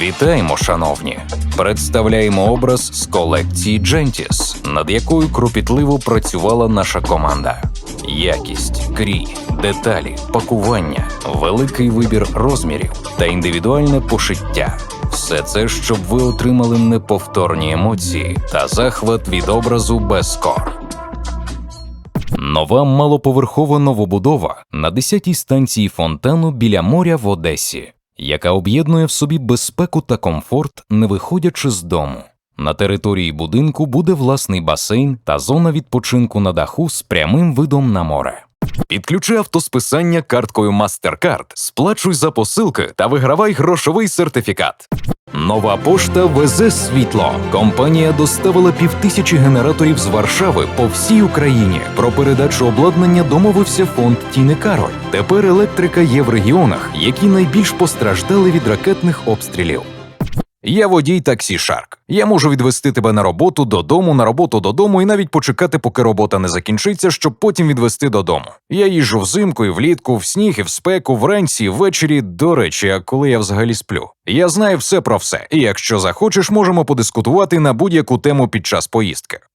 Вітаємо, шановні! Представляємо образ з колекції Джентіс, над якою кропітливо працювала наша команда. Якість, крій, деталі, пакування, великий вибір розмірів та індивідуальне пошиття. Все це, щоб ви отримали неповторні емоції та захват від образу без скор. Нова малоповерхова новобудова на 10-й станції фонтану біля моря в Одесі, яка об'єднує в собі безпеку та комфорт, не виходячи з дому. На території будинку буде власний басейн та зона відпочинку на даху з прямим видом на море. Підключи автосписання карткою MasterCard, сплачуй за посилки та вигравай грошовий сертифікат. Нова пошта везе світло. Компанія доставила півтисячі генераторів з Варшави по всій Україні. Про передачу обладнання домовився фонд Тіни Кароль. Тепер електрика є в регіонах, які найбільш постраждали від ракетних обстрілів. Я водій таксі Шарк. Я можу відвести тебе на роботу додому, на роботу додому і навіть почекати, поки робота не закінчиться, щоб потім відвести додому. Я їжджу взимку і влітку, в сніг і в спеку, вранці, і ввечері. До речі, а коли я взагалі сплю. Я знаю все про все, і якщо захочеш, можемо подискутувати на будь-яку тему під час поїздки.